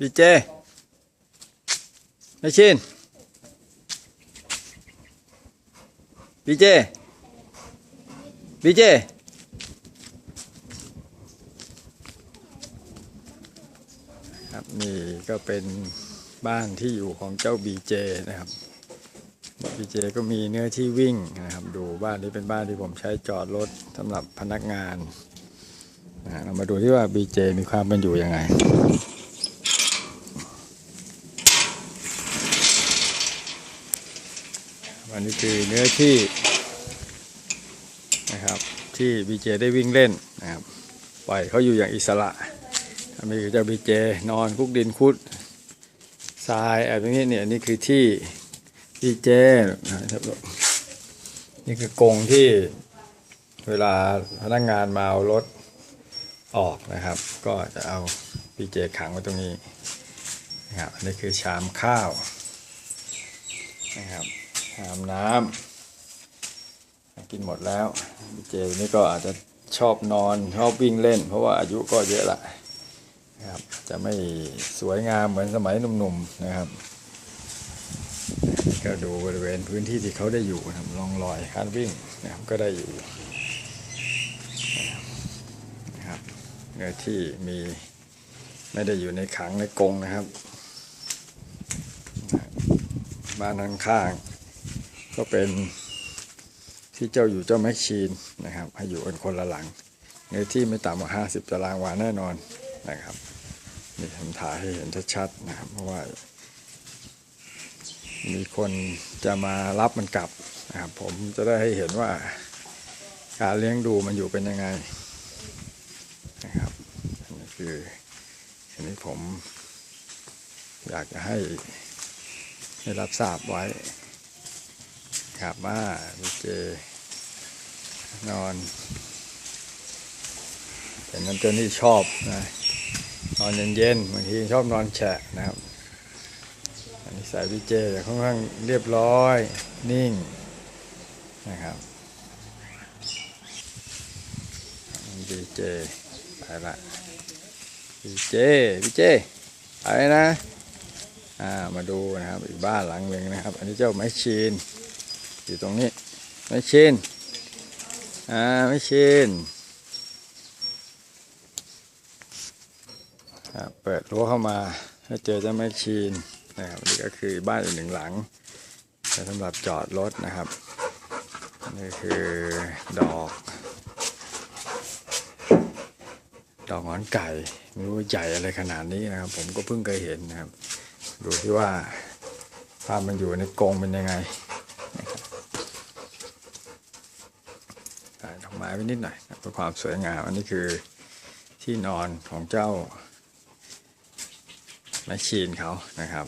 บีเจไม่ชินบีเจบีเจครับนี่ก็เป็นบ้านที่อยู่ของเจ้าบีเจนะครับบีเจก็มีเนื้อที่วิ่งนะครับ ดูบ้านนี้เป็นบ้านที่ผมใช้จอดรถสำหรับพนักงาน เรามาดูที่ว่าบีเจมีความเป็นอยู่ยังไงวันนี้คือเนื้อที่นะครับที่บีเจได้วิ่งเล่นนะครับปล่อยเขาอยู่อย่างอิสระมีเจ้าบีเจนอนคุกดินคุดทรายอะไรพวกนี้เนี่ยนี่คือที่บีเจนะครับนี่คือกรงที่เวลาพนักงานมาเอารถ ออกนะครับ ก็จะเอาบีเจขังไว้ตรงนี้นะครับอันนี้คือชามข้าวนะครับอาบน้ำกินหมดแล้วพี่เจนี่ก็อาจจะชอบนอนชอบวิ่งเล่น เพราะว่าอายุก็เยอะละนะครับจะไม่สวยงามเหมือนสมัยหนุ่มๆนะครับก็ดูบริเวณพื้นที่ที่เขาได้อยู่นะครับร่องรอยการวิ่งนะครับก็ได้อยู่นะครับเนื้อ ที่มีไม่ได้อยู่ในขังในกรงนะครับ บ้านข้างๆก็เป็นที่เจ้าอยู่เจ้าแม็กชีนนะครับ ให้อยู่กันคนละหลังเนื้อที่ไม่ต่ำกว่า 50 ตารางวาแน่นอนนะครับนี่ผมถ่ายให้เห็นชัดๆนะครับ เพราะว่า มีคนจะมารับมันกลับนะครับ ผมจะได้ให้เห็นว่าการเลี้ยงดูมันอยู่เป็นยังไง คืออันนี้ผมอยากจะให้ให้รับทราบไว้ครับว่าดีเจนอนเป็นน้ำเจ้านี่ชอบนะนอนเย็นๆบางทีชอบนอนแฉะนะครับอันนี้สายดีเจจะค่อนข้างเรียบร้อยนิ่งนะครับดีเจไปละ ดีเจดีเจไปนะอ่ามาดูนะครับอีกบ้านหลังหนึ่งนะครับ อันนี้เจ้าไม้ชีนอยู่ตรงนี้ไม้ชีนอ่าไม้ชีนครับเปิดรั้วเข้ามาถ้าเจอเจ้าไม้ชีนนะครับนี่ก็คือบ้านอีกหนึ่งหลังสำหรับจอดรถนะครับนี่คือดอก ดอกหงอนไก่ไม่รู้ใหญ่อะไรขนาดนี้นะครับ ผมก็เพิ่งเคยเห็นนะครับ ดูที่ว่าภาพมันอยู่ในกรงเป็นยังไงใส่ดอกไม้ไว้นิดหน่อยเพื่อความสวยงามอันนี้คือที่นอนของเจ้าแมชชีนเขานะครับ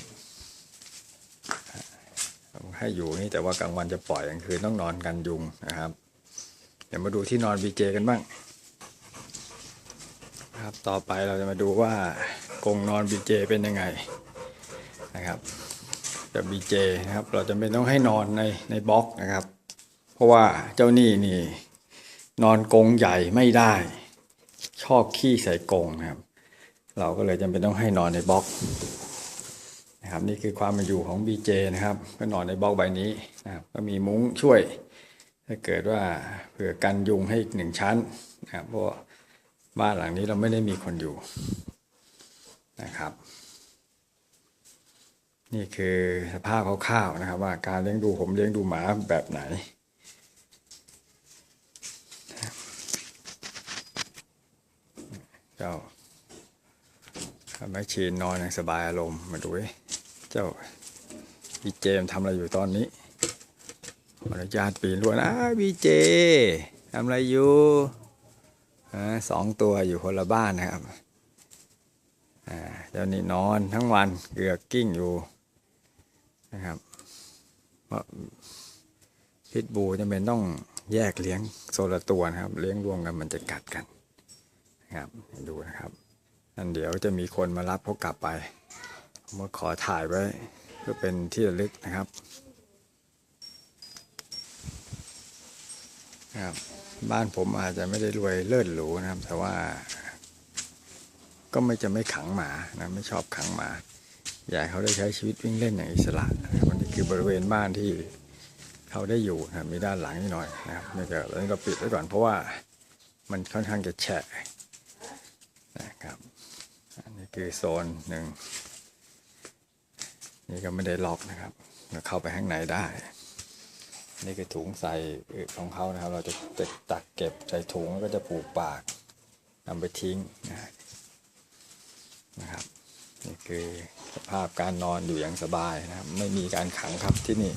ให้อยู่นี่แต่ว่ากลางวันจะปล่อยกลางคืนต้องนอนกันยุงนะครับ เดี๋ยวมาดูที่นอนบีเจกันบ้าง ครับ ต่อไปเราจะมาดูว่ากรงนอนบีเจเป็นยังไงนะครับกับ BJ นะครับ เราจะไม่ต้องให้นอนในในบล็อกนะครับ เพราะว่าเจ้านี่นี่ นอนกรงใหญ่ไม่ได้ ชอบขี้ใส่กรงนะครับ เราก็เลยจำเป็นต้องให้นอนในบล็อกนะครับ นี่คือความเป็นอยู่ของ BJ นะครับ ก็นอนในบล็อกใบนี้นะครับ ก็มีมุ้งช่วย ถ้าเกิดว่าเผื่อกันยุงให้อีกหนึ่งชั้นนะครับเพราะ บ้านหลังนี้เราไม่ได้มีคนอยู่นะครับ นี่คือสภาพคร่าวๆนะครับ ว่าการเลี้ยงดูผมเลี้ยงดูหมาแบบไหน เจ้าทำให้ชีนนอนอย่างสบายอารมณ์มาดูเจ้าบีเจมทำอะไรอยู่ตอนนี้ขออนุญาตปีนรั้วนะบีเจทำอะไรอยู่ สองตัวอยู่คนละบ้านนะครับอ่าเจ้านี่นอนทั้งวันเกือกกิ้งอยู่นะครับเพราะพิษบูจำเป็นต้องแยกเลี้ยงโซละตัวนะครับ เลี้ยงรวมกันมันจะกัดกันนะครับดูนะครับนั่นเดี๋ยวจะมีคนมารับเขากลับไปผมขอถ่ายไว้เพื่อเป็นที่ระลึกนะครับนะครับ บ้านผมอาจจะไม่ได้รวยเลิศหรูนะครับ แต่ว่า ก็ไม่จะไม่ขังหมานะไม่ชอบขังหมา อยากให้เขาได้ใช้ชีวิตวิ่งเล่นอย่างอิสระนะวันนี้คือบริเวณบ้านที่เขาได้อยู่นะมีด้านหลังนิดหน่อยนะครับนี่ก็ตอนนี้เราปิดไว้ก่อนเพราะว่ามันค่อนข้างจะแฉะนะครับอันนี้คือโซนหนึ่งนี่ก็ไม่ได้ล็อกนะครับเราเข้าไปข้างในได้ นี่คือถุงใส่อึของเขานะครับ เราจะตักเก็บใส่ถุงแล้วก็จะผูกปากนำไปทิ้งนะนะครับ นี่คือสภาพการนอนอยู่อย่างสบายนะครับ ไม่มีการขังครับที่นี่